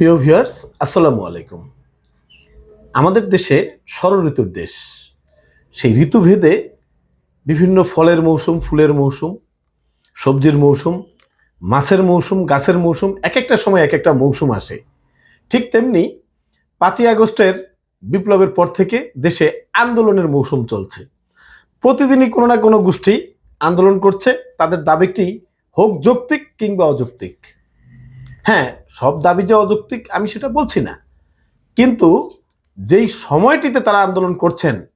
প্রিয় ভিউয়ার্স, আসসালামু আলাইকুম। আমাদের দেশে ষড় ঋতুর দেশ। সেই ঋতুভেদে বিভিন্ন ফলের মৌসুম, ফুলের মৌসুম, সবজির মৌসুম, মাছের মৌসুম, গাছের মৌসুম এক একটা সময় এক একটা মৌসুম আসে। ঠিক তেমনি পাঁচই আগস্টের বিপ্লবের পর থেকে দেশে আন্দোলনের মৌসুম চলছে। প্রতিদিনই কোনো না কোনো গোষ্ঠী আন্দোলন করছে। তাদের দাবিটি হোক যৌক্তিক কিংবা অযৌক্তিক। হ্যাঁ সব দাবি যে অযৌক্তিক, আমি সেটা বলছি না। কিন্তু যেই সময়টিতে তারা আন্দোলন করছেন,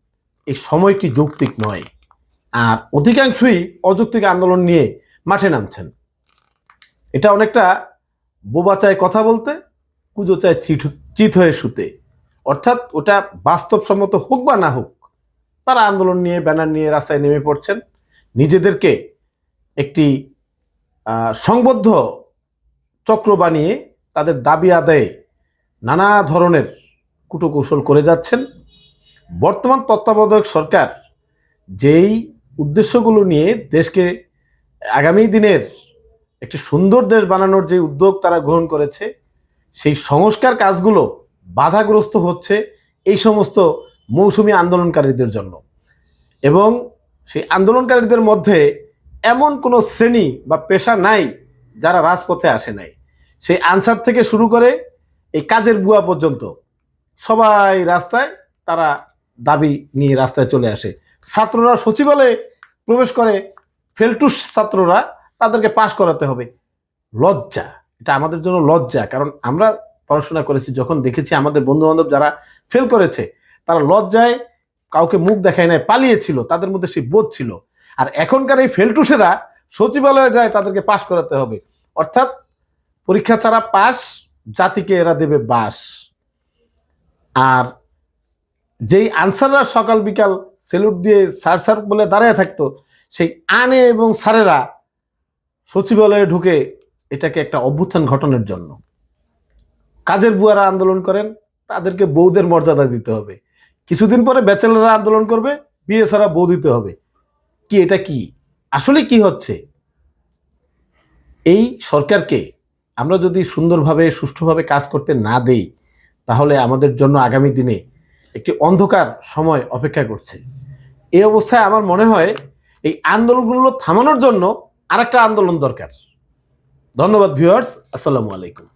এই সময়টি যৌক্তিক নয়। আর অধিকাংশই অযৌক্তিক আন্দোলন নিয়ে মাঠে নামছেন। এটা অনেকটা বোবা চায় কথা বলতে, কুজো চায় চিট চিত হয়ে শুতে। অর্থাৎ ওটা বাস্তবসম্মত হোক বা না হোক, তারা আন্দোলন নিয়ে, ব্যানার নিয়ে রাস্তায় নেমে পড়ছেন। নিজেদেরকে একটি সংবদ্ধ চক্র বানিয়ে তাদের দাবি আদায়ে নানা ধরনের কুটকৌশল করে যাচ্ছেন। বর্তমান তত্ত্বাবধায়ক সরকার যেই উদ্দেশ্যগুলো নিয়ে দেশকে আগামী দিনের একটি সুন্দর দেশ বানানোর যে উদ্যোগ তারা গ্রহণ করেছে, সেই সংস্কার কাজগুলো বাধাগ্রস্ত হচ্ছে এই সমস্ত মৌসুমী আন্দোলনকারীদের জন্য। এবং সেই আন্দোলনকারীদের মধ্যে এমন কোনো শ্রেণি বা পেশা নাই যারা রাজপথে আসে নাই, সেই আনসার থেকে শুরু করে এই কাজের বুয়া পর্যন্ত সবাই রাস্তায় তারা দাবি নিয়ে রাস্তায় চলে আসে। ছাত্ররা সচিবালয়ে প্রবেশ করে, ফেলটুস ছাত্ররা তাদেরকে পাশ করাতে হবে। লজ্জা, এটা আমাদের জন্য লজ্জা, কারণ আমরা পড়াশোনা করেছি, যখন দেখেছি আমাদের বন্ধু বান্ধব যারা ফেল করেছে, তারা লজ্জায় কাউকে মুখ দেখায় নাই, পালিয়েছিল, তাদের মধ্যে সেই বোধ ছিল। আর এখনকার এই ফেলটুসেরা সচিবালয়ে যায়, তাদেরকে পাশ করাতে হবে। অর্থাৎ পরীক্ষা ছাড়া পাশ, জাতিকে এরা দেবে বাস। আর যেই আনসাররা সকাল বিকাল সেলুট দিয়ে স্যার স্যার বলে দাঁড়িয়ে থাকতো, সেই আনে এবং স্যারেরা সচিবালয়ে ঢুকে এটাকে একটা অভ্যুত্থান ঘটনের জন্য। কাজের বুয়ারা আন্দোলন করেন, তাদেরকে বৌদের মর্যাদা দিতে হবে। কিছুদিন পরে ব্যাচেলাররা আন্দোলন করবে বিয়ে ছাড়া বউ দিতে হবে। কি, এটা কি? আসলে কি হচ্ছে? এই সরকারকে আমরা যদি সুন্দরভাবে, সুষ্ঠুভাবে কাজ করতে না দেই, তাহলে আমাদের জন্য আগামী দিনে একটি অন্ধকার সময় অপেক্ষা করছে। এই অবস্থায় আমার মনে হয় এই আন্দোলনগুলো থামানোর জন্য আরেকটা আন্দোলন দরকার। ধন্যবাদ ভিউয়ার্স আসসালামু আলাইকুম।